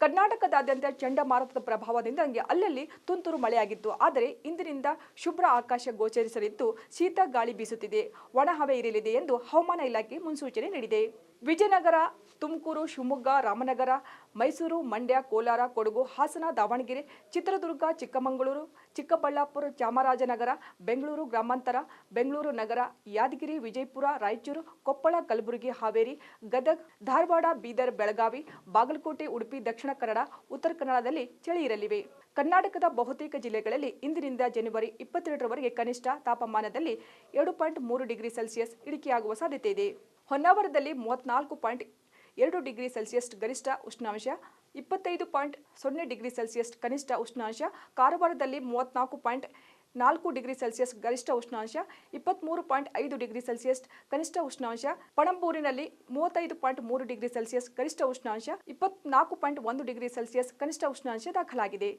ಕರ್ನಾಟಕದಾದ್ಯಂತ ಚಂಡಮಾರುತದ ಪ್ರಭಾವದಿಂದ ನನಗೆ ಅಲ್ಲಲ್ಲಿ ತುಂತುರು ಮಳೆಯಾಗಿತ್ತು. ಆದರೆ ಇಂದಿನಿಂದ ಶುಭ್ರ ಆಕಾಶ ಗೋಚರಿಸಲಿದ್ದು ಶೀತ ಗಾಳಿ ಬೀಸುತ್ತಿದೆ. ಒಣಹವೆ ಇರಲಿದೆ ಎಂದು ಹವಾಮಾನ ಇಲಾಖೆ ಮುನ್ಸೂಚನೆ ನೀಡಿದೆ. ವಿಜಯನಗರ, ತುಮಕೂರು, ಶಿವಮೊಗ್ಗ, ರಾಮನಗರ, ಮೈಸೂರು, ಮಂಡ್ಯ, ಕೋಲಾರ, ಕೊಡಗು, ಹಾಸನ, ದಾವಣಗೆರೆ, ಚಿತ್ರದುರ್ಗ, ಚಿಕ್ಕಮಗಳೂರು, ಚಿಕ್ಕಬಳ್ಳಾಪುರ, ಚಾಮರಾಜನಗರ, ಬೆಂಗಳೂರು, ಗ್ರಾಮಾಂತರ, ಬೆಂಗಳೂರು ನಗರ, ಯಾದಗಿರಿ, ವಿಜಯಪುರ, ರಾಯಚೂರು, ಕೊಪ್ಪಳ, ಕಲಬುರಗಿ, ಹಾವೇರಿ, ಗದಗ್, ಧಾರವಾಡ, ಬೀದರ್, ಬೆಳಗಾವಿ, ಬಾಗಲಕೋಟೆ, ಉಡುಪಿ ದಕ್ಷಿಣ ಕನ್ನಡ, ಉತ್ತರ ಕನ್ನಡದಲ್ಲಿ ಚಳಿ ಇರಲಿವೆ. ಕರ್ನಾಟಕದ ಬಹುತೇಕ ಜಿಲ್ಲೆಗಳಲ್ಲಿ ಇಂದಿನಿಂದ ಜನವರಿ ಇಪ್ಪತ್ತೆರಡರವರೆಗೆ ಕನಿಷ್ಠ ತಾಪಮಾನದಲ್ಲಿ ಎರಡು ಪಾಯಿಂಟ್ ಮೂರು ಡಿಗ್ರಿ ಸೆಲ್ಸಿಯಸ್ ಇಳಿಕೆಯಾಗುವ ಸಾಧ್ಯತೆ ಇದೆ. ಹೊನ್ನಾವರದಲ್ಲಿ ಮೂವತ್ನಾಲ್ಕು ಪಾಯಿಂಟ್ ಎರಡು ಡಿಗ್ರಿ ಸೆಲ್ಸಿಯಸ್ ಗರಿಷ್ಠ ಉಷ್ಣಾಂಶ, ಇಪ್ಪತ್ತೈದು ಪಾಯಿಂಟ್ ಸೊನ್ನೆ ಡಿಗ್ರಿ ಸೆಲ್ಸಿಯಸ್ ಕನಿಷ್ಠ ಉಷ್ಣಾಂಶ, ಕಾರವಾರದಲ್ಲಿ ಮೂವತ್ನಾಲ್ಕು ಪಾಯಿಂಟ್ ನಾಲ್ಕು ಡಿಗ್ರಿ ಸೆಲ್ಸಿಯಸ್ ಗರಿಷ್ಠ ಉಷ್ಣಾಂಶ ಇಪ್ಪತ್ತ್ಮೂರು ಪಾಯಿಂಟ್ ಐದು ಡಿಗ್ರಿ ಸೆಲ್ಸಿಯಸ್ ಕನಿಷ್ಠ ಉಷ್ಣಾಂಶ, ಪಣಂಬೂರಿನಲ್ಲಿ ಮೂವತ್ತೈದು ಪಾಯಿಂಟ್ ಮೂರು ಡಿಗ್ರಿ ಸೆಲ್ಸಿಯಸ್ ಗರಿಷ್ಠ ಉಷ್ಣಾಂಶ, ಇಪ್ಪತ್ನಾಲ್ಕು ಪಾಯಿಂಟ್ ಒಂದು ಡಿಗ್ರಿ ಸೆಲ್ಸಿಯಸ್ ಕನಿಷ್ಠ ಉಷ್ಣಾಂಶ ದಾಖಲಾಗಿದೆ.